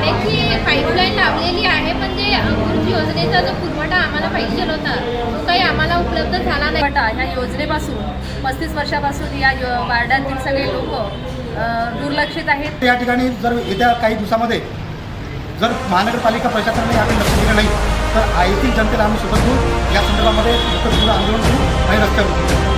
पाण्याची पाईपलाईन लावलेली आहे पण जे अंकुर योजनेचा जो पुरवठा आम्हाला पाहिजे होता तो काही आम्हाला उपलब्ध झाला नाही. गटा ह्या योजनेपासून पस्तीस वर्षापासून या यो- वार्डातील सगळे लोक दुर्लक्षित आहेत. या ठिकाणी जर येत्या काही दिवसामध्ये जर महानगरपालिका प्रशासनाने याकडे लक्ष दिलं नाही तर येथील जनतेला आम्ही सोबत घेऊन या संदर्भामध्ये आंदोलन करू आणि रस्त्यावर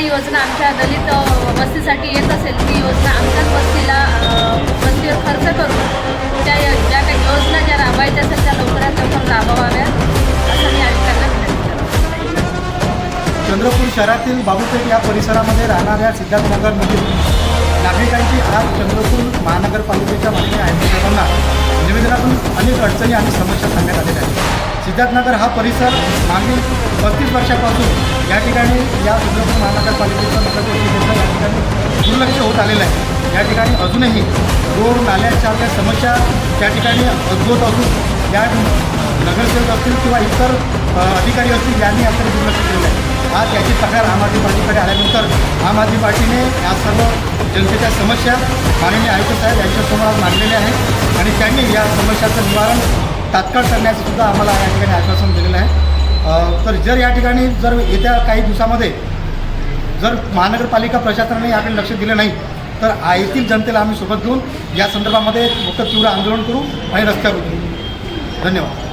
काही योजना आमच्या दलित वस्तीसाठी येत असेल ती योजना आमच्याच वस्तीला वस्तीवर खर्च करून त्या ज्या काही योजना ज्या राबवायच्या असेल त्या लवकरात लवकर राबवाव्यात असं मी आयुक्तांना चंद्रपूर शहरातील बाबूपेठ या परिसरामध्ये राहणाऱ्या सिद्धार्थनगरमधील नागरिकांची आज चंद्रपूर महानगरपालिकेच्या माननीय आयुक्तांना निवेदनातून अनेक अडचणी आणि समस्या सांगण्यात आलेल्या आहेत. सिद्धार्थनगर हा परिसर मागील पस्तीस वर्षापासून या ठिकाणी या चंद्रपूर महानगरपालिकेचं नगरपरिषदेचं या ठिकाणी दुर्लक्ष होत आलेलं आहे. या ठिकाणी अजूनही रोड नाल्यासारख्या समस्या त्या ठिकाणी उद्भवत असून या नगरसेवक असतील किंवा इतर अधिकारी असतील यांनी याकडे दुर्लक्ष केलेलं आहे. आज याची तक्रार आम आदमी पार्टीकडे आल्यानंतर आम आदमी पार्टीने या सर्व जनतेच्या समस्या माननीय आयुक्त साहेब यांच्यासमोर आज मांडलेल्या आहेत. आणि त्यांनी या समस्याचं निवारण तात्काळ करण्याचं सुद्धा आम्हाला या ठिकाणी आश्वासन दिलेलं आहे. तर जर या ठिकाणी जर येत्या काही दिवसामध्ये जर महानगरपालिका प्रशासनाने याकडे लक्ष दिलं नाही तर येथील जनतेला आम्ही सोबत घेऊन या संदर्भामध्ये मोठं तीव्र आंदोलन करू आणि रस्त्यावर उतरू. धन्यवाद.